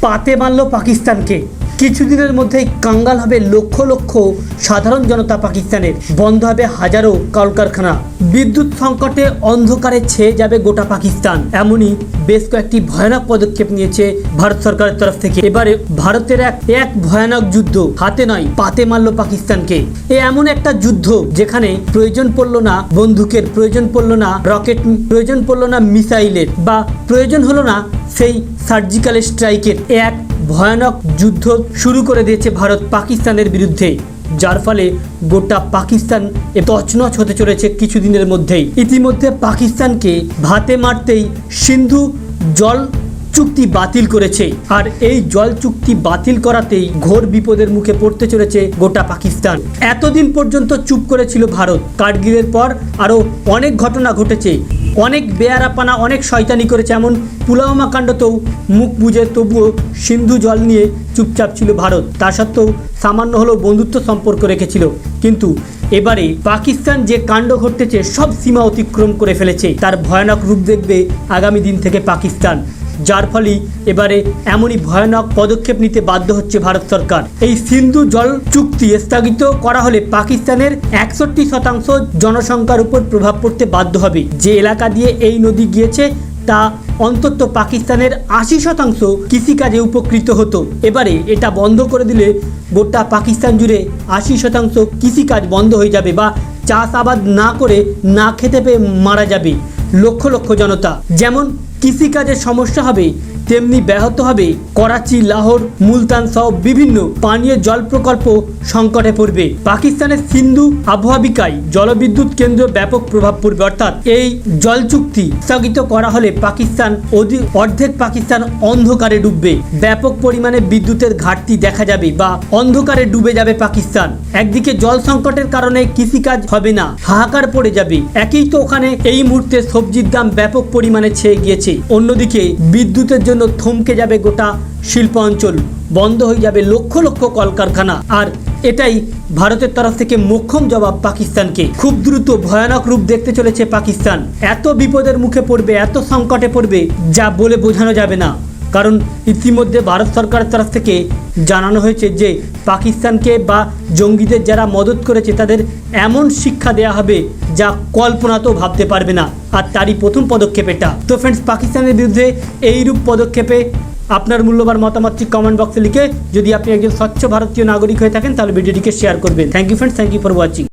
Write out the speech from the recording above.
পাতে মারল পাকিস্তানকে। কিছুদিনের মধ্যেই কাঙ্গাল হবে লক্ষ লক্ষ সাধারণ জনতা পাকিস্তানের। বন্ধ হবে হাজারো কলকারখানা। বিদ্যুৎ সংকটে অন্ধকারে ছেয়ে যাবে গোটা পাকিস্তান। এমনই বেশ কয়েকটি ভয়ানক পদক্ষেপ নিয়েছে ভারত সরকারের তরফ থেকে। এবারে ভারতের এক এক ভয়ানক যুদ্ধ হাতে নয়, পাতে মারল পাকিস্তানকে। এ এমন একটা যুদ্ধ যেখানে প্রয়োজন পড়ল না বন্দুকের, প্রয়োজন পড়ল না রকেট, প্রয়োজন পড়ল না মিসাইলের, বা প্রয়োজন হলো না সেই সার্জিক্যাল স্ট্রাইকের। এক ভয়ানক যুদ্ধ শুরু করে দিয়েছে ভারত পাকিস্তানের বিরুদ্ধে, যার ফলে গোটা পাকিস্তান তছনছ হতে চলেছে কিছুদিনের মধ্যেই। ইতিমধ্যে পাকিস্তানকে ভাতে মারতেই সিন্ধু জল চুক্তি বাতিল করেছে, আর এই জল চুক্তি বাতিল করাতেই ঘোর বিপদের মুখে পড়তে চলেছে গোটা পাকিস্তান। এতদিন পর্যন্ত চুপ করেছিল ভারত। কার্গিলের পর আরও অনেক ঘটনা ঘটেছে। অনেক বেয়ারাপানা, অনেক শয়তানি করেছে। এমন পুলওয়ামা কাণ্ডতেও মুখ বুঝে তবুও সিন্ধু জল নিয়ে চুপচাপ ছিল ভারত। তা সত্ত্বেও সামান্য হলেও বন্ধুত্ব সম্পর্ক রেখেছিল। কিন্তু এবারে পাকিস্তান যে কাণ্ড ঘটতেছে, সব সীমা অতিক্রম করে ফেলেছে। তার ভয়ানক রূপ দেখবে আগামী দিন থেকে পাকিস্তান। যার ফলে এবারে এমনই ভয়ানক পদক্ষেপ নিতে বাধ্য হচ্ছে ভারত সরকার। এই সিন্ধু জল চুক্তি স্থগিত করা হলে পাকিস্তানের একষট্টি শতাংশ জনসংখ্যার উপর প্রভাব পড়তে বাধ্য হবে। যে এলাকা দিয়ে এই নদী গিয়েছে, তা অন্তত পাকিস্তানের আশি শতাংশ কৃষিকাজে উপকৃত হতো। এবারে এটা বন্ধ করে দিলে গোটা পাকিস্তান জুড়ে আশি শতাংশ কৃষিকাজ বন্ধ হয়ে যাবে বা চাষাবাদ না করে না খেতে পেয়ে মারা যাবে। লক্ষ লক্ষ জনতা। যেমন কৃষিকাজের সমস্যা হবে তেমনি ব্যাহত হবে করাচি, লাহোর, মুলতান সহ বিভিন্ন পানীয় জল প্রকল্প সংকটে পড়বে। পাকিস্তানের সিন্ধু আবহাওয়াবিকায় জলবিদ্যুৎ কেন্দ্র ব্যাপক প্রভাব পড়বে, অর্থাৎ এই জল চুক্তি স্থগিত করা হলে পাকিস্তান অর্ধেক পাকিস্তান অন্ধকারে ডুববে। ব্যাপক পরিমাণে বিদ্যুতের ঘাটতি দেখা যাবে বা অন্ধকারে ডুবে যাবে পাকিস্তান। একদিকে জল সংকটের কারণে কৃষিকাজ হবে না, হাহাকার পড়ে যাবে। একই তো ওখানে এই মুহূর্তে সবজির দাম ব্যাপক পরিমাণে ছেয়ে গিয়েছে। অন্যদিকে বিদ্যুতের জন্য থমকে যাবে গোটা শিল্প অঞ্চল বন্ধ হয়ে যাবে লক্ষ লক্ষ কলকারখানা। আর এটাই ভারতের তরফ থেকে মোক্ষম জবাব পাকিস্তানকে। খুব দ্রুত ভয়ানক রূপ দেখতে চলেছে পাকিস্তান। এত বিপদের মুখে পড়বে, এত সংকটে পড়বে, যা বলে বোঝানো যাবে না। কারণ ইতিমধ্যে ভারত সরকারের তরফ থেকে জানানো হয়েছে যে পাকিস্তানকে বা জঙ্গিদের যারা মদত করেছে তাদের এমন শিক্ষা দেয়া হবে যা কল্পনাতেও ভাবতে পারবে না। আর তারই প্রথম পদক্ষেপ এটা। তো ফ্রেন্ডস পাকিস্তানের বিরুদ্ধে এইরূপ পদক্ষেপে আপনার মূল্যবান মতামতটি কমেন্ট বক্সে লিখে যদি আপনি একজন স্বচ্ছ ভারতীয় নাগরিক হয়ে থাকেন, তাহলে ভিডিওটিকে শেয়ার করবেন। Thank you friends thank you for watching